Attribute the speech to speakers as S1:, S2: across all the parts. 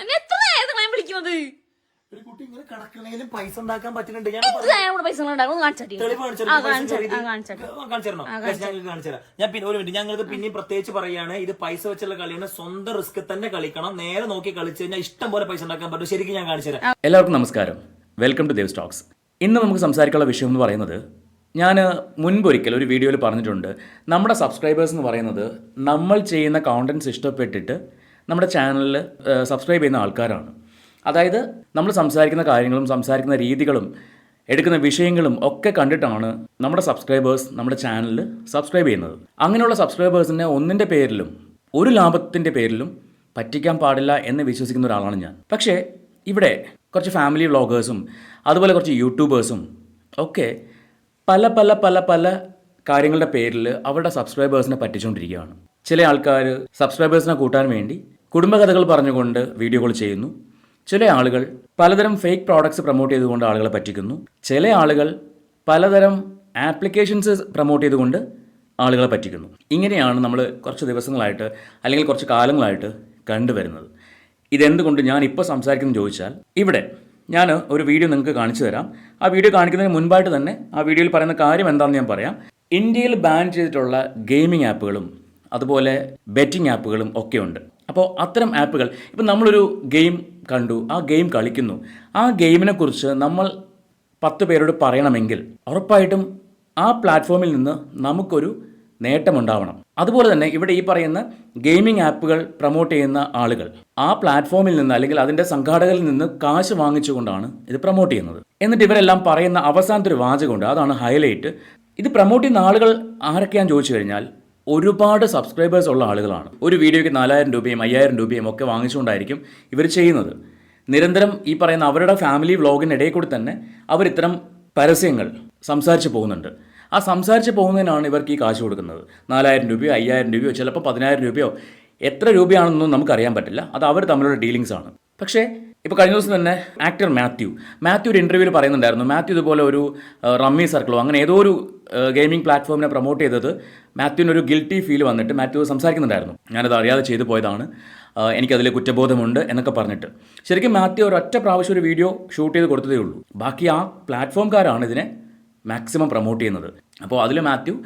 S1: എന്നെ എത്ര നേരത്തെ ഞാൻ വിളിക്കുന്നത്?
S2: ഒരു കുട്ടി ഇങ്ങനെ കിടക്കണേലും പൈസ ഉണ്ടാക്കാൻ പറ്റുന്നുണ്ട്. ഞാൻ.
S1: ഞാൻ
S2: പിന്നെ ഒരു മിനിറ്റ്. ഞങ്ങൾക്ക് പിന്നെയും പ്രത്യേകിച്ച് പറയാണ് ഇത് പൈസ വെച്ചുള്ള കളിയാണ്. സ്വന്തം റിസ്ക് തന്നെ കളിക്കണം. നേരെ നോക്കി കളിച്ചു കഴിഞ്ഞാൽ ഇഷ്ടം പോലെ പൈസ ഉണ്ടാക്കാൻ പറ്റും. ശരിക്കും ഞാൻ കാണിച്ചു തരാം.
S3: എല്ലാവർക്കും നമസ്കാരം. വെൽക്കം ടു ദേവ് സ്റ്റോക്സ് ഇന്ന് നമുക്ക് സംസാരിക്കാനുള്ള വിഷയം എന്ന് പറയുന്നത് ഞാൻ മുൻപൊരിക്കൽ ഒരു വീഡിയോയിൽ പറഞ്ഞിട്ടുണ്ട്. നമ്മുടെ സബ്സ്ക്രൈബേഴ്സ് എന്ന് പറയുന്നത് നമ്മൾ ചെയ്യുന്ന കോണ്ടൻസ് ഇഷ്ടപ്പെട്ടിട്ട് നമ്മുടെ ചാനലിൽ സബ്സ്ക്രൈബ് ചെയ്യുന്ന ആൾക്കാരാണ്. അതായത് നമ്മൾ സംസാരിക്കുന്ന കാര്യങ്ങളും സംസാരിക്കുന്ന രീതികളും എടുക്കുന്ന വിഷയങ്ങളും ഒക്കെ കണ്ടിട്ടാണ് നമ്മുടെ സബ്സ്ക്രൈബേഴ്സ് നമ്മുടെ ചാനലിൽ സബ്സ്ക്രൈബ് ചെയ്യുന്നത്. അങ്ങനെയുള്ള സബ്സ്ക്രൈബേഴ്സിനെ ഒന്നിന്റെ പേരിലും ഒരു ലാഭത്തിന്റെ പേരിലും പറ്റിക്കാൻ പാടില്ല എന്ന് വിശ്വസിക്കുന്ന ഒരാളാണ് ഞാൻ. പക്ഷേ ഇവിടെ കുറച്ച് ഫാമിലി വ്ളോഗേഴ്സും അതുപോലെ കുറച്ച് യൂട്യൂബേഴ്സും ഒക്കെ പല പല പല പല കാര്യങ്ങളുടെ പേരിൽ അവരുടെ സബ്സ്ക്രൈബേഴ്സിനെ പറ്റിച്ചുകൊണ്ടിരിക്കുകയാണ് ചില ആൾക്കാർ സബ്സ്ക്രൈബേഴ്സിനെ കൂട്ടാൻ വേണ്ടി കുടുംബകഥകൾ പറഞ്ഞുകൊണ്ട് വീഡിയോകൾ ചെയ്യുന്നു. ചില ആളുകൾ പലതരം ഫേക്ക് പ്രോഡക്ട്സ് പ്രൊമോട്ട് ചെയ്തുകൊണ്ട് ആളുകളെ പറ്റിക്കുന്നു. ചില ആളുകൾ പലതരം ആപ്ലിക്കേഷൻസ് പ്രൊമോട്ട് ചെയ്തുകൊണ്ട് ആളുകളെ പറ്റിക്കുന്നു. ഇങ്ങനെയാണ് നമ്മൾ കുറച്ച് ദിവസങ്ങളായിട്ട് അല്ലെങ്കിൽ കുറച്ച് കാലങ്ങളായിട്ട് കണ്ടുവരുന്നത്. ഇതെന്തുകൊണ്ട് ഞാൻ ഇപ്പോൾ സംസാരിക്കുന്നത് ചോദിച്ചാൽ ഇവിടെ ഞാൻ ഒരു വീഡിയോ നിങ്ങൾക്ക് കാണിച്ചു തരാം. ആ വീഡിയോ കാണിക്കുന്നതിന് മുൻപായിട്ട് തന്നെ ആ വീഡിയോയിൽ പറയുന്ന കാര്യം എന്താണെന്ന് ഞാൻ പറയാം. ഇന്ത്യയിൽ ബാൻ ചെയ്തിട്ടുള്ള ഗെയിമിംഗ് ആപ്പുകളും അതുപോലെ ബെറ്റിംഗ് ആപ്പുകളും ഒക്കെ ഉണ്ട്. അപ്പോൾ അത്തരം ആപ്പുകൾ. ഇപ്പം നമ്മളൊരു ഗെയിം കണ്ടു. ആ ഗെയിം കളിക്കുന്നു. ആ ഗെയിമിനെക്കുറിച്ച് നമ്മൾ പത്ത് പേരോട് പറയണമെങ്കിൽ ഉറപ്പായിട്ടും ആ പ്ലാറ്റ്ഫോമിൽ നിന്ന് നമുക്കൊരു നേട്ടമുണ്ടാവണം. അതുപോലെ തന്നെ ഇവിടെ ഈ പറയുന്ന ഗെയിമിംഗ് ആപ്പുകൾ പ്രൊമോട്ട് ചെയ്യുന്ന ആളുകൾ. ആ പ്ലാറ്റ്ഫോമിൽ നിന്ന് അല്ലെങ്കിൽ അതിന്റെ സംഘാടകരിൽ നിന്ന് കാശ് വാങ്ങിച്ചുകൊണ്ടാണ് ഇത് പ്രൊമോട്ട് ചെയ്യുന്നത്. എന്നിട്ട് ഇവരെല്ലാം പറയുന്ന അവസാനത്തെ ഒരു വാചകമുണ്ട്. അതാണ് ഹൈലൈറ്റ്. ഇത് പ്രൊമോട്ട് ചെയ്യുന്ന ആളുകൾ ആരൊക്കെയാണെന്ന് ചോദിച്ചു കഴിഞ്ഞാൽ ഒരുപാട് സബ്സ്ക്രൈബേഴ്സ് ഉള്ള ആളുകളാണ്. ഒരു വീഡിയോയ്ക്ക് നാലായിരം രൂപയും അയ്യായിരം രൂപയും ഒക്കെ വാങ്ങിച്ചുകൊണ്ടായിരിക്കും ഇവർ ചെയ്യുന്നത്. നിരന്തരം ഈ പറയുന്ന അവരുടെ ഫാമിലി വ്ളോഗിനിടയിൽ കൂടി തന്നെ അവർ ഇത്തരം പരസ്യങ്ങൾ സംസാരിച്ച് പോകുന്നുണ്ട്. ആ സംസാരിച്ച് പോകുന്നതിനാണ് ഇവർക്ക് ഈ കാശ് കൊടുക്കുന്നത്. നാലായിരം രൂപയോ അയ്യായിരം രൂപയോ ചിലപ്പോൾ പതിനായിരം രൂപയോ എത്ര രൂപയാണെന്നൊന്നും നമുക്കറിയാൻ പറ്റില്ല. അത് അവർ തമ്മിലുള്ള ഡീലിങ്സ് ആണ്. പക്ഷേ ഇപ്പോൾ കഴിഞ്ഞ ദിവസം തന്നെ ആക്ടർ മാത്യു. മാത്യു ഒരു ഇന്റർവ്യൂവിൽ പറയുന്നുണ്ടായിരുന്നു മാത്യു ഇതുപോലെ ഒരു റമ്മി സർക്കിളോ അങ്ങനെ ഏതോ ഒരു ഗെയിമിംഗ് പ്ലാറ്റ്ഫോമിനെ പ്രൊമോട്ട് ചെയ്തത് മാത്യുവിന് ഒരു ഗിൽറ്റി ഫീൽ വന്നിട്ട് മാത്യു സംസാരിക്കുന്നുണ്ടായിരുന്നു. ഞാനത് അറിയാതെ ചെയ്തു പോയതാണ്. എനിക്കതിൽ കുറ്റബോധമുണ്ട് എന്നൊക്കെ പറഞ്ഞിട്ട്. ശരിക്കും മാത്യു ഒരു ഒറ്റ പ്രാവശ്യം ഒരു വീഡിയോ ഷൂട്ട് ചെയ്ത് കൊടുത്തതേ ഉള്ളൂ. ബാക്കി ആ പ്ലാറ്റ്ഫോംകാരാണ് ഇതിനെ മാക്സിമം പ്രൊമോട്ട് ചെയ്യുന്നത്. അപ്പോൾ അതിൽ മാത്യു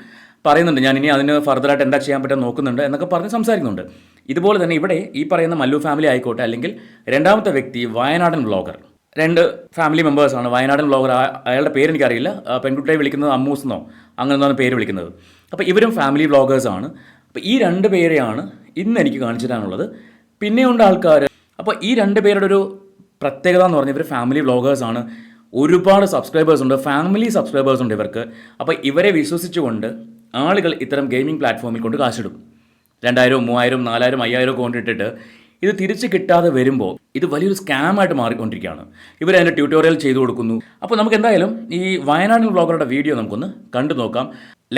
S3: പറയുന്നുണ്ട് ഞാൻ ഇനി അതിന് ഫർദറായിട്ട് എന്താ ചെയ്യാൻ പറ്റാൻ നോക്കുന്നുണ്ട് എന്നൊക്കെ പറഞ്ഞ് സംസാരിക്കുന്നുണ്ട്. ഇതുപോലെ തന്നെ ഇവിടെ ഈ പറയുന്ന മല്ലു ഫാമിലി ആയിക്കോട്ടെ അല്ലെങ്കിൽ രണ്ടാമത്തെ വ്യക്തി വയനാടൻ വ്ളോഗർ രണ്ട് ഫാമിലി മെമ്പേഴ്സാണ് വയനാടൻ വ്ളോഗർ അയാളുടെ പേര് എനിക്കറിയില്ല. പെൺകുട്ടിയെ വിളിക്കുന്നത് അമ്മൂസ് എന്നോ അങ്ങനെ പേര് വിളിക്കുന്നത്. അപ്പോൾ ഇവരും ഫാമിലി വ്ളോഗേഴ്സാണ് അപ്പോൾ ഈ രണ്ട് പേരെയാണ് ഇന്ന് എനിക്ക് കാണിച്ചു തരാനുള്ളത് പിന്നെയുണ്ട് ആൾക്കാർ അപ്പോൾ ഈ രണ്ട് പേരുടെ ഒരു പ്രത്യേകത എന്ന് പറഞ്ഞാൽ ഇവർ ഫാമിലി വ്ളോഗേഴ്സാണ് ഒരുപാട് സബ്സ്ക്രൈബേഴ്സ് ഉണ്ട്. ഫാമിലി സബ്സ്ക്രൈബേഴ്സ് ഉണ്ട് ഇവർക്ക്. അപ്പോൾ ഇവരെ വിശ്വസിച്ചുകൊണ്ട് ആളുകൾ ഇത്തരം ഗെയിമിംഗ് പ്ലാറ്റ്ഫോമിൽ കൊണ്ട് കാശിടും രണ്ടായിരവും മൂവായിരം നാലായിരം അയ്യായിരം ഒക്കെ കൊണ്ടിട്ടിട്ട് ഇത് തിരിച്ച് കിട്ടാതെ വരുമ്പോൾ ഇത് വലിയൊരു സ്കാമായിട്ട് മാറിക്കൊണ്ടിരിക്കുകയാണ്. ഇവർ അതിന്റെ ട്യൂട്ടോറിയൽ ചെയ്തു കൊടുക്കുന്നു. അപ്പോൾ നമുക്ക് എന്തായാലും ഈ വയനാടൻ ബ്ലോഗറുടെ വീഡിയോ നമുക്കൊന്ന് കണ്ടു നോക്കാം.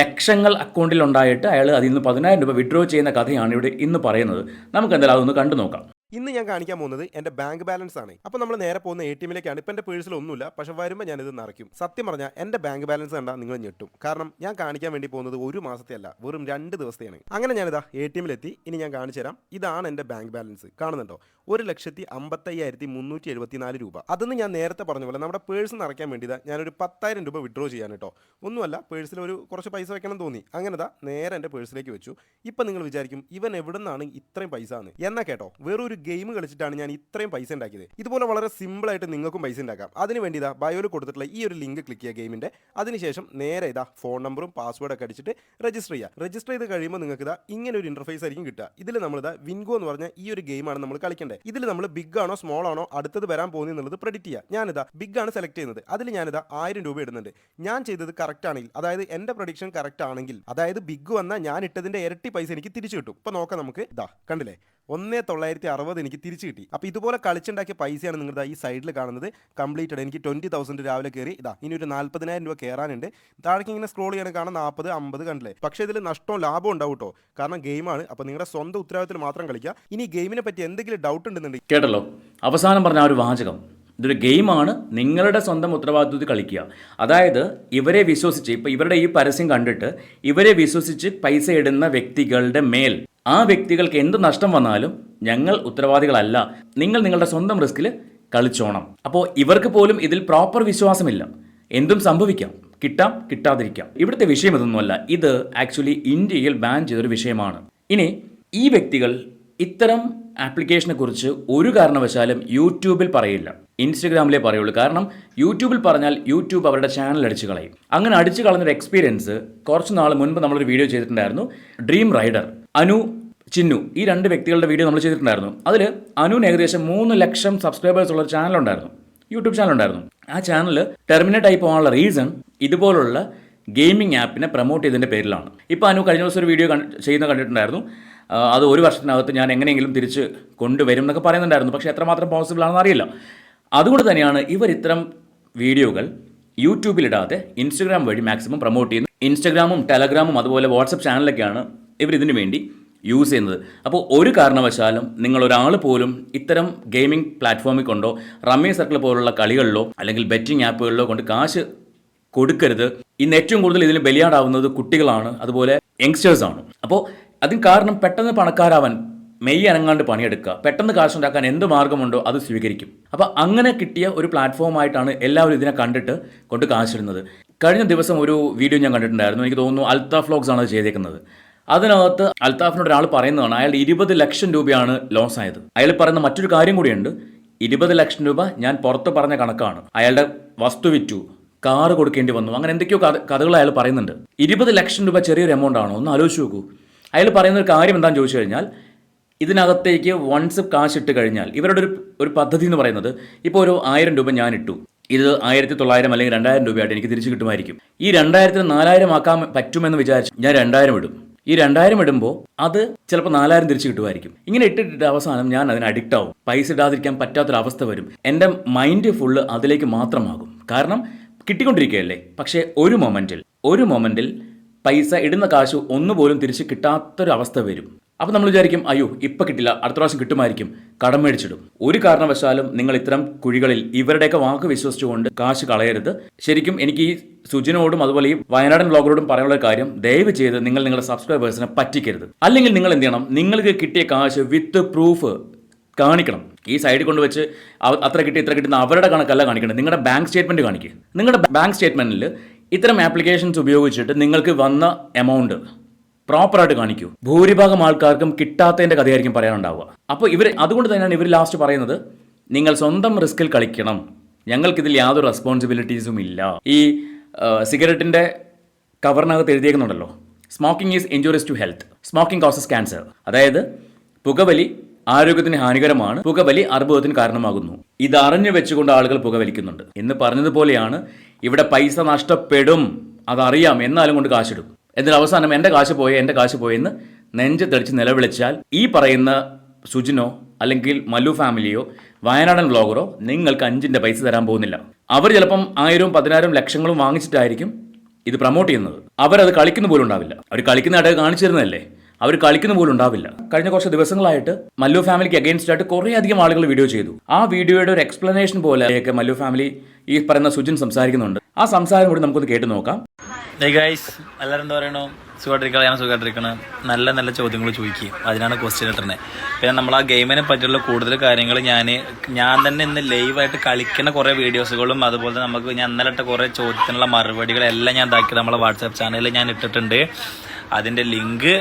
S3: ലക്ഷങ്ങൾ അക്കൗണ്ടിൽ ഉണ്ടായിട്ട് അയാൾ അതിൽ നിന്ന് പതിനായിരം രൂപ വിഡ്രോ ചെയ്യുന്ന കഥയാണ് ഇവിടെ ഇന്ന് പറയുന്നത്. നമുക്ക് എന്തായാലും അതൊന്ന് കണ്ടു നോക്കാം.
S4: ഇന്ന് ഞാൻ കാണിക്കാൻ പോകുന്നത് എന്റെ ബാങ്ക് ബാലൻസ് ആണ്. അപ്പോൾ നമ്മൾ നേരെ പോകുന്ന എ ടി എമ്മിലേക്കാണ്. ഇപ്പം എന്റെ പേഴ്സിൽ ഒന്നുമില്ല. പക്ഷെ വരുമ്പോൾ ഞാനിത് നിറയ്ക്കും. സത്യം പറഞ്ഞാൽ എന്റെ ബാങ്ക് ബാലൻസ് കണ്ടാൽ നിങ്ങൾ ഞെട്ടും. കാരണം ഞാൻ കാണിക്കാൻ വേണ്ടി പോകുന്നത് ഒരു മാസത്തെ അല്ല വെറും രണ്ട് ദിവസത്തെയാണ്. അങ്ങനെ ഞാനിതാ എ ടി എമ്മിലെത്തി. ഇനി ഞാൻ കാണിച്ചു തരാം. ഇതാണ് എന്റെ ബാങ്ക് ബാലൻസ്. കാണുന്നുണ്ടോ? ഒരു ലക്ഷത്തി അമ്പത്തയ്യായിരത്തി മുന്നൂറ്റി എഴുപത്തിനാല് രൂപ. അതെന്ന് ഞാൻ നേരത്തെ പറഞ്ഞ പോലെ നമ്മുടെ പേഴ്സ് നിറയ്ക്കാൻ വേണ്ടിതാ ഞാനൊരു പത്തായിരം രൂപ വിഡ്രോ ചെയ്യാൻ കേട്ടോ. ഒന്നുമല്ല പേഴ്സിൽ ഒരു കുറച്ച് പൈസ വെക്കണം തോന്നി. അങ്ങനെ ദാ നേരെ എന്റെ പേഴ്സിലേക്ക് വെച്ചു. ഇപ്പൊ നിങ്ങൾ വിചാരിക്കും ഇവൻ എവിടെ നിന്നാണ് ഇത്രയും പൈസ എന്നാ കേട്ടോ? വേറൊരു ഗെയിം കളിച്ചിട്ടാണ് ഞാൻ ഇത്രയും പൈസ ഉണ്ടാക്കിയത്. ഇതുപോലെ വളരെ സിമ്പിളായിട്ട് നിങ്ങൾക്കും പൈസ ഉണ്ടാക്കാം. അതിന് വേണ്ടി ഇതാ ബയോയിൽ കൊടുത്തിട്ടുള്ള ഈ ഒരു ലിങ്ക് ക്ലിക്ക് ചെയ്യുക ഗെയിമിന്റെ. അതിനുശേഷം നേരെ ഇതാ ഫോൺ നമ്പറും പാസ്വേഡ് ഒക്കെ അടിച്ചിട്ട് രജിസ്റ്റർ ചെയ്യുക. രജിസ്റ്റർ ചെയ്ത് കഴിയുമ്പോൾ നിങ്ങൾക്ക് ഇതാ ഇങ്ങനെ ഒരു ഇന്റർഫേസ് ആയിരിക്കും കിട്ടുക. ഇതിൽ നമ്മളിതാ വിൻഗോ എന്ന് പറഞ്ഞ ഈ ഒരു ഗെയിമാണ് നമ്മൾ കളിക്കേണ്ടത്. ഇതിൽ നമ്മൾ ബിഗ് ആണോ സ്മോൾ ആണോ അടുത്തത് വരാൻ പോകുന്നത് എന്നുള്ളത് പ്രെഡിക്റ്റ് ചെയ്യുക. ഞാനിതാ ബിഗ് ആണ് സെലക്ട് ചെയ്യുന്നത്. അതിൽ ഞാനിതാ ആയിരം രൂപ ഇടുന്നുണ്ട്. ഞാൻ ചെയ്തത് കറക്റ്റ് ആണെങ്കിൽ അതായത് എന്റെ പ്രൊഡിക്ഷൻ കറക്റ്റ് ആണെങ്കിൽ അതായത് ബിഗ് വന്നാൽ ഞാൻ ഇട്ടതിന്റെ ഇരട്ടി പൈസ എനിക്ക് തിരിച്ചു കിട്ടും. ഇപ്പോൾ നോക്കാം നമുക്ക്. ഇതാ കണ്ടില്ലേ? ഒന്നേ തൊള്ളായിരത്തി അറുപത് എനിക്ക് തിരിച്ചു കിട്ടി. അപ്പോൾ ഇതുപോലെ കളിച്ചുണ്ടാക്കിയ പൈസയാണ് നിങ്ങളുടെ ഈ സൈഡിൽ കാണുന്നത്. കംപ്ലീറ്റഡ്. എനിക്ക് ട്വന്റി തൗസൻഡ് രാവിലെ കയറി ഇതാ ഇനി ഒരു നാൽപ്പതിനായിരം രൂപ കയറാനുണ്ട് താഴേക്ക് ഇങ്ങനെ സ്ക്രോൾ ചെയ്യാൻ കാണാൻ നാൽപ്പത് അമ്പത് കണ്ടില്ലേ? പക്ഷേ ഇതിൽ നഷ്ടവും ലാഭവും ഉണ്ടാവും കേട്ടോ കാരണം ഗെയിമാണ്. അപ്പോൾ നിങ്ങളുടെ സ്വന്തം ഉത്തരവാദിത്തത്തിൽ മാത്രം കളിക്കുക. ഇനി ഗെയിമിനെ പറ്റി എന്തെങ്കിലും ഡൗട്ട് ഉണ്ടെന്നുണ്ടെങ്കിൽ
S3: കേട്ടല്ലോ? അവസാനം പറഞ്ഞ ആ ഒരു വാചകം. ഇതൊരു ഗെയിമാണ്. നിങ്ങളുടെ സ്വന്തം ഉത്തരവാദിത്വത്തിൽ കളിക്കുക. അതായത് ഇവരെ വിശ്വസിച്ച് ഇപ്പം ഇവരുടെ ഈ പരസ്യം കണ്ടിട്ട് ഇവരെ വിശ്വസിച്ച് പൈസ ഇടുന്ന വ്യക്തികളുടെ മേൽ ആ വ്യക്തികൾക്ക് എന്ത് നഷ്ടം വന്നാലും ഞങ്ങൾ ഉത്തരവാദികളല്ല. നിങ്ങൾ നിങ്ങളുടെ സ്വന്തം റിസ്കിൽ കളിച്ചോണം. അപ്പോൾ ഇവർക്ക് പോലും ഇതിൽ പ്രോപ്പർ വിശ്വാസമില്ല. എന്തും സംഭവിക്കാം. കിട്ടാം കിട്ടാതിരിക്കാം. ഇവിടുത്തെ വിഷയം ഇതൊന്നുമല്ല. ഇത് ആക്ച്വലി ഇന്ത്യയിൽ ബാൻ ചെയ്തൊരു വിഷയമാണ്. ഇനി ഈ വ്യക്തികൾ ഇത്തരം ആപ്ലിക്കേഷനെ കുറിച്ച് ഒരു കാരണവശാലും യൂട്യൂബിൽ പറയില്ല. ഇൻസ്റ്റഗ്രാമിലേ പറയുള്ളൂ. കാരണം യൂട്യൂബിൽ പറഞ്ഞാൽ യൂട്യൂബ് അവരുടെ ചാനൽ അടിച്ചു കളയും. അങ്ങനെ അടിച്ചു കളഞ്ഞൊരു എക്സ്പീരിയൻസ് കുറച്ച് നാൾ മുൻപ് നമ്മളൊരു വീഡിയോ ചെയ്തിട്ടുണ്ടായിരുന്നു. ഡ്രീം റൈഡർ അനു ചിന്നു ഈ രണ്ട് വ്യക്തികളുടെ വീഡിയോ നമ്മൾ ചെയ്തിട്ടുണ്ടായിരുന്നു. അതിൽ അനുവിന് ഏകദേശം മൂന്ന് ലക്ഷം സബ്സ്ക്രൈബേഴ്സ് ഉള്ള ചാനലുണ്ടായിരുന്നു യൂട്യൂബ് ചാനൽ ഉണ്ടായിരുന്നു. ആ ചാനൽ ടെർമിനേറ്റ് ആയി പോകാനുള്ള റീസൺ ഇതുപോലുള്ള ഗെയിമിംഗ് ആപ്പിനെ പ്രൊമോട്ട് ചെയ്തതിന്റെ പേരിലാണ്. ഇപ്പോൾ അനു കഴിഞ്ഞ ദിവസം ഒരു വീഡിയോ ചെയ്യുന്ന കണ്ടിട്ടുണ്ടായിരുന്നു. അത് ഒരു വർഷത്തിനകത്ത് ഞാൻ എങ്ങനെയെങ്കിലും തിരിച്ച് കൊണ്ടുവരും എന്നൊക്കെ പറയുന്നുണ്ടായിരുന്നു. പക്ഷേ എത്രമാത്രം പോസിബിൾ ആണെന്ന് അറിയില്ല. അതുകൊണ്ട് തന്നെയാണ് ഇവർ ഇത്തരം വീഡിയോകൾ യൂട്യൂബിലിടാതെ ഇൻസ്റ്റഗ്രാം വഴി മാക്സിമം പ്രൊമോട്ട് ചെയ്യുന്നത്. ഇൻസ്റ്റഗ്രാമും ടെലഗ്രാമും അതുപോലെ വാട്സപ്പ് ചാനലൊക്കെയാണ് ഇവർ ഇതിനു വേണ്ടി യൂസ് ചെയ്യുന്നത്. അപ്പോൾ ഒരു കാരണവശാലും നിങ്ങൾ ഒരാൾ പോലും ഇത്തരം ഗെയിമിംഗ് പ്ലാറ്റ്ഫോമിൽ കൊണ്ടോ റമ്മി സർക്കിൾ പോലുള്ള കളികളിലോ അല്ലെങ്കിൽ ബെറ്റിംഗ് ആപ്പുകളിലോ കൊണ്ട് കാശ് കൊടുക്കരുത്. ഇന്ന് ഏറ്റവും കൂടുതൽ ഇതിൽ ബലിയാടാവുന്നത് കുട്ടികളാണ് അതുപോലെ യങ്സ്റ്റേഴ്സ് ആണ്. അപ്പോൾ അതിന് കാരണം പെട്ടെന്ന് പണക്കാരാവാൻ മെയ് അനങ്ങാണ്ട് പണിയെടുക്കുക പെട്ടെന്ന് കാശ് ഉണ്ടാക്കാൻ എന്ത് മാർഗമുണ്ടോ അത് സ്വീകരിക്കും. അപ്പോൾ അങ്ങനെ കിട്ടിയ ഒരു പ്ലാറ്റ്ഫോമായിട്ടാണ് എല്ലാവരും ഇതിനെ കണ്ടിട്ട് കൊണ്ട് കാശിടുന്നത്. കഴിഞ്ഞ ദിവസം ഒരു വീഡിയോ ഞാൻ കണ്ടിട്ടുണ്ടായിരുന്നു എനിക്ക് തോന്നുന്നു അൽത്താഫ് വ്ലോഗ്സ് ആണ് അത് ചെയ്തേക്കുന്നത്. അതിനകത്ത് അൽത്താഫിനോട് ഒരാൾ പറയുന്നതാണ് അയാൾ ഇരുപത് ലക്ഷം രൂപയാണ് ലോസ് ആയത്. അയാൾ പറയുന്ന മറ്റൊരു കാര്യം കൂടിയുണ്ട് ഇരുപത് ലക്ഷം രൂപ ഞാൻ പുറത്ത് പറഞ്ഞ കണക്കാണ്. അയാളുടെ വസ്തു വിറ്റു കാറ് കൊടുക്കേണ്ടി വന്നു. അങ്ങനെ എന്തൊക്കെയോ കഥ കഥകൾ അയാൾ പറയുന്നുണ്ട്. ഇരുപത് ലക്ഷം രൂപ ചെറിയൊരു എമൗണ്ട് ആണോ? ഒന്ന് ആലോചിച്ച് നോക്കൂ. അയാൾ പറയുന്ന ഒരു കാര്യം എന്താണെന്ന് ചോദിച്ചു കഴിഞ്ഞാൽ ഇതിനകത്തേക്ക് വൺസ് കാശ് ഇട്ട് കഴിഞ്ഞാൽ ഇവരുടെ ഒരു ഒരു പദ്ധതി എന്ന് പറയുന്നത് ഇപ്പോൾ ഒരു ആയിരം രൂപ ഞാൻ ഇട്ടു. ഇത് ആയിരത്തി തൊള്ളായിരം അല്ലെങ്കിൽ രണ്ടായിരം രൂപയായിട്ട് എനിക്ക് തിരിച്ചു കിട്ടുമായിരിക്കും. ഈ രണ്ടായിരത്തിന് നാലായിരം ആക്കാൻ പറ്റുമെന്ന് വിചാരിച്ച് ഞാൻ രണ്ടായിരം ഇടും. ഈ രണ്ടായിരം ഇടുമ്പോൾ അത് ചിലപ്പോൾ നാലായിരം തിരിച്ചു കിട്ടുമായിരിക്കും. ഇങ്ങനെ ഇട്ടിട്ട് അവസാനം ഞാൻ അതിന് അഡിക്റ്റ് ആവും. പൈസ ഇടാതിരിക്കാൻ പറ്റാത്തൊരവസ്ഥ വരും. എന്റെ മൈൻഡ് ഫുള്ള് അതിലേക്ക് മാത്രമാകും. കാരണം കിട്ടിക്കൊണ്ടിരിക്കുകയല്ലേ? പക്ഷേ ഒരു മൊമെന്റിൽ ഒരു മൊമെന്റിൽ പൈസ ഇടുന്ന കാശ് ഒന്നുപോലും തിരിച്ച് കിട്ടാത്തൊരവസ്ഥ വരും. അപ്പോൾ നമ്മൾ വിചാരിക്കും അയ്യോ ഇപ്പം കിട്ടില്ല അടുത്ത പ്രാവശ്യം കിട്ടുമായിരിക്കും കടം മേടിച്ചിടും. ഒരു കാരണവശാലും നിങ്ങൾ ഇത്തരം കുഴികളിൽ ഇവരുടെയൊക്കെ വാക്ക് വിശ്വസിച്ചുകൊണ്ട് കാശ് കളയരുത്. ശരിക്കും എനിക്ക് ഈ സുജിനോടും അതുപോലെ ഈ വയനാടൻ ബ്ലോഗറോടും പറയാനുള്ള കാര്യം ദയവ് ചെയ്ത് നിങ്ങൾ നിങ്ങളുടെ സബ്സ്ക്രൈബേഴ്സിനെ പറ്റിക്കരുത്. അല്ലെങ്കിൽ നിങ്ങൾ എന്ത് ചെയ്യണം? നിങ്ങൾക്ക് കിട്ടിയ കാശ് വിത്ത് പ്രൂഫ് കാണിക്കണം. ഈ സൈഡിൽ കൊണ്ട് വെച്ച് അത്ര കിട്ടി ഇത്ര കിട്ടുന്ന അവരുടെ കണക്കല്ല കാണിക്കണം നിങ്ങളുടെ ബാങ്ക് സ്റ്റേറ്റ്മെന്റ് കാണിക്കുക നിങ്ങളുടെ ബാങ്ക് സ്റ്റേറ്റ്മെന്റിൽ ഇത്തരം ആപ്ലിക്കേഷൻസ് ഉപയോഗിച്ചിട്ട് നിങ്ങൾക്ക് വന്ന എമൗണ്ട് പ്രോപ്പറായിട്ട് കാണിക്കൂ. ഭൂരിഭാഗം ആൾക്കാർക്കും കിട്ടാത്തതിന്റെ കഥയായിരിക്കും പറയാനുണ്ടാവുക. അപ്പോൾ ഇവർ അതുകൊണ്ട് തന്നെയാണ് ഇവർ ലാസ്റ്റ് പറയുന്നത് നിങ്ങൾ സ്വന്തം റിസ്കിൽ കളിക്കണം. ഞങ്ങൾക്കിതിൽ യാതൊരു റെസ്പോൺസിബിലിറ്റീസും ഇല്ല. ഈ സിഗരറ്റിന്റെ കവറിനകത്ത് എഴുതിയേക്കുന്നുണ്ടല്ലോ smoking is injuries to health smoking causes cancer അതായത് പുകവലി ആരോഗ്യത്തിന് ഹാനികരമാണ്. പുകവലി അർബുദത്തിന് കാരണമാകുന്നു. ഇത് അറിഞ്ഞു വെച്ചുകൊണ്ട് ആളുകൾ പുകവലിക്കുന്നുണ്ട് എന്ന് പറഞ്ഞതുപോലെയാണ് ഇവിടെ പൈസ നഷ്ടപ്പെടും. അതറിയാം. എന്നാലും കൊണ്ട് കാശിടും. എന്നാൽ അവസാനം എന്റെ കാശ് പോയ എന്റെ കാശ് പോയെന്ന് നെഞ്ച് തെളിച്ച് നിലവിളിച്ചാൽ ഈ പറയുന്ന സുജിനോ അല്ലെങ്കിൽ മല്ലു ഫാമിലിയോ വയനാടൻ വ്ളോഗറോ നിങ്ങൾക്ക് അഞ്ചിന്റെ പൈസ തരാൻ പോകുന്നില്ല. അവർ ചിലപ്പം ആയിരവും പതിനായിരം ലക്ഷങ്ങളും വാങ്ങിച്ചിട്ടായിരിക്കും ഇത് പ്രൊമോട്ട് ചെയ്യുന്നത്. അവരത് കളിക്കുന്ന പോലും ഉണ്ടാവില്ല. അവർ കളിക്കുന്ന ഇടയിൽ കാണിച്ചു തരുന്നതല്ലേ? അവർ കളിക്കുന്ന പോലും ഉണ്ടാവില്ല. കഴിഞ്ഞ കുറച്ച് ദിവസങ്ങളായിട്ട് മല്ലു ഫാമിലിക്ക് അഗേൻസ്റ്റ് ആയിട്ട് കുറേ അധികം ആളുകൾ വീഡിയോ ചെയ്തു. ആ വീഡിയോയുടെ ഒരു എക്സ്പ്ലനേഷൻ പോലെയൊക്കെ മല്ലു ഫാമിലി ഈ പറയുന്ന സുജിൻ സംസാരിക്കുന്നുണ്ട്. ആ സംസാരം കൂടി നമുക്കൊന്ന് കേട്ട് നോക്കാം.
S5: ഗൈസ് എല്ലാവരും എന്താ പറയണോ? സുഖമായിട്ടിരിക്കണം? ഞാൻ സുഖമായിട്ടിരിക്കണം. നല്ല നല്ല ചോദ്യങ്ങൾ ചോദിക്കും അതിനാണ് ക്വസ്റ്റ്യൻ ഇട്ടുന്നത് പിന്നെ നമ്മൾ ആ ഗെയിമിനെ പറ്റിയുള്ള കൂടുതൽ കാര്യങ്ങൾ ഞാൻ ഞാൻ തന്നെ ഇന്ന് ലൈവായിട്ട് കളിക്കുന്ന കുറേ വീഡിയോസുകളും അതുപോലെ തന്നെ നമുക്ക് ഞാൻ ഇന്നലെ ഇട്ട കുറേ ചോദ്യത്തിനുള്ള മറുപടികളെല്ലാം ഞാൻ ഇതാക്കി നമ്മളെ വാട്സാപ്പ് ചാനലിൽ ഞാൻ ഇട്ടിട്ടുണ്ട്. അതിന്റെ ലിങ്ക്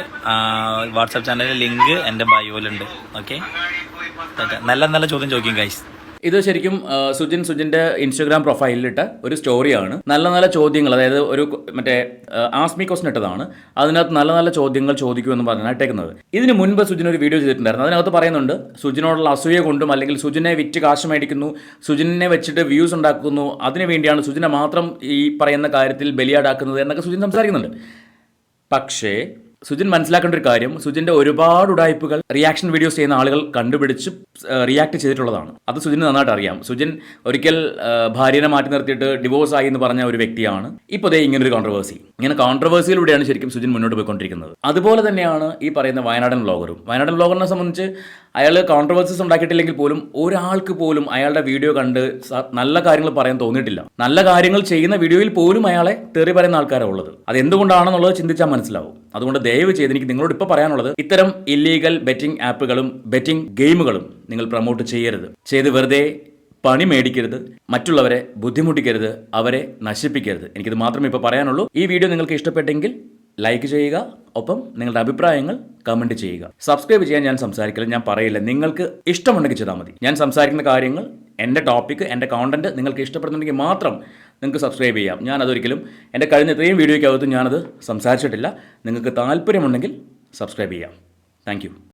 S5: വാട്സാപ്പ് ചാനലിന്റെ ലിങ്ക് എന്റെ ബയോയിലുണ്ട്. ഓക്കെ? നല്ല നല്ല ചോദ്യം ചോദിക്കും ഗൈസ്
S3: ഇത് ശരിക്കും സുജിൻ സുജിന്റെ ഇൻസ്റ്റഗ്രാം പ്രൊഫൈലിലിട്ട ഒരു സ്റ്റോറിയാണ്. നല്ല നല്ല ചോദ്യങ്ങൾ അതായത് ഒരു മറ്റേ ആസ്മി ക്വസ്റ്റൻ ഇട്ടതാണ്. അതിനകത്ത് നല്ല നല്ല ചോദ്യങ്ങൾ ചോദിക്കൂ എന്ന് പറഞ്ഞാണ് ഇട്ടേക്കുന്നത്. ഇതിന് മുൻപ് സുജിൻ ഒരു വീഡിയോ ചെയ്തിട്ടുണ്ടായിരുന്നു. അതിനകത്ത് പറയുന്നുണ്ട് സുജിനോടുള്ള അസൂയ കൊണ്ടും അല്ലെങ്കിൽ സുജിനെ വിറ്റ് കാശ് മേടിക്കുന്നു സുജിനെ വെച്ചിട്ട് വ്യൂസ് ഉണ്ടാക്കുന്നു അതിനു വേണ്ടിയാണ് സുജിനെ മാത്രം ഈ പറയുന്ന കാര്യത്തിൽ ബലിയാടാക്കുന്നത് എന്നൊക്കെ സുജിൻ സംസാരിക്കുന്നുണ്ട്. പക്ഷേ സുജിൻ മനസ്സിലാക്കേണ്ട ഒരു കാര്യം. സുജിന്റെ ഒരുപാട് ഉടായ്പകൾ റിയാക്ഷൻ വീഡിയോസ് ചെയ്യുന്ന ആളുകൾ കണ്ടുപിടിച്ച് റിയാക്ട് ചെയ്തിട്ടുള്ളതാണ്. അത് സുജിന് നന്നായിട്ട് അറിയാം. സുജിൻ ഒരിക്കൽ ഭാര്യനെ മാറ്റി നിർത്തിയിട്ട് ഡിവോഴ്സ് ആയി എന്ന് പറഞ്ഞ ഒരു വ്യക്തിയാണ്. ഇപ്പോൾ ദേ ഇങ്ങനെ ഒരു കോൺട്രവേഴ്സി ഇങ്ങനെ കോൺട്രവേഴ്സിയിലൂടെയാണ് ശരിക്കും സുജിൻ മുന്നോട്ട് പോയിക്കൊണ്ടിരിക്കുന്നത്. അതുപോലെ തന്നെയാണ് ഈ പറയുന്ന വയനാടൻ വ്ളോഗറും. വയനാടൻ വ്ളോഗറിനെ സംബന്ധിച്ച് അയാൾ കോൺട്രവേഴ്സീസ് ഉണ്ടാക്കിയിട്ടില്ലെങ്കിൽ പോലും ഒരാൾക്ക് പോലും അയാളുടെ വീഡിയോ കണ്ട് നല്ല കാര്യങ്ങൾ പറയാൻ തോന്നിയിട്ടില്ല. നല്ല കാര്യങ്ങൾ ചെയ്യുന്ന വീഡിയോയിൽ പോലും അയാളെ തെറി പറയുന്ന ആൾക്കാരാണ് ഉള്ളത്. അത് എന്തുകൊണ്ടാണെന്നുള്ളത് ചിന്തിച്ചാൽ മനസ്സിലാവും. അതുകൊണ്ട് ദയവ് ചെയ്ത് എനിക്ക് നിങ്ങളോട് ഇപ്പോൾ പറയാനുള്ളത് ഇത്തരം ഇല്ലീഗൽ ബെറ്റിംഗ് ആപ്പുകളും ബെറ്റിംഗ് ഗെയിമുകളും നിങ്ങൾ പ്രൊമോട്ട് ചെയ്യരുത്. ചെയ്ത് വെറുതെ പണി മേടിക്കരുത് മറ്റുള്ളവരെ ബുദ്ധിമുട്ടിക്കരുത് അവരെ നശിപ്പിക്കരുത്. എനിക്കിത് മാത്രമേ ഇപ്പോൾ പറയാനുള്ളൂ. ഈ വീഡിയോ നിങ്ങൾക്ക് ഇഷ്ടപ്പെട്ടെങ്കിൽ ലൈക്ക് ചെയ്യുക. ഒപ്പം നിങ്ങളുടെ അഭിപ്രായങ്ങൾ കമന്റ് ചെയ്യുക. സബ്സ്ക്രൈബ് ചെയ്യാൻ ഞാൻ സംസാരിക്കില്ല ഞാൻ പറയില്ല. നിങ്ങൾക്ക് ഇഷ്ടമുണ്ടെങ്കിൽ ചെയ്താൽ മതി. ഞാൻ സംസാരിക്കുന്ന കാര്യങ്ങൾ എന്റെ ടോപ്പിക്ക് എന്റെ കോണ്ടന്റ് നിങ്ങൾക്ക് ഇഷ്ടപ്പെടുന്നുണ്ടെങ്കിൽ മാത്രം നിങ്ങൾക്ക് സബ്സ്ക്രൈബ് ചെയ്യാം. ഞാൻ അതൊരിക്കലും എന്റെ കഴിഞ്ഞ ഇത്രയും വീഡിയോയ്ക്കകത്ത് ഞാനത് സംസാരിച്ചിട്ടില്ല. നിങ്ങൾക്ക് താല്പര്യമുണ്ടെങ്കിൽ സബ്സ്ക്രൈബ് ചെയ്യാം. താങ്ക്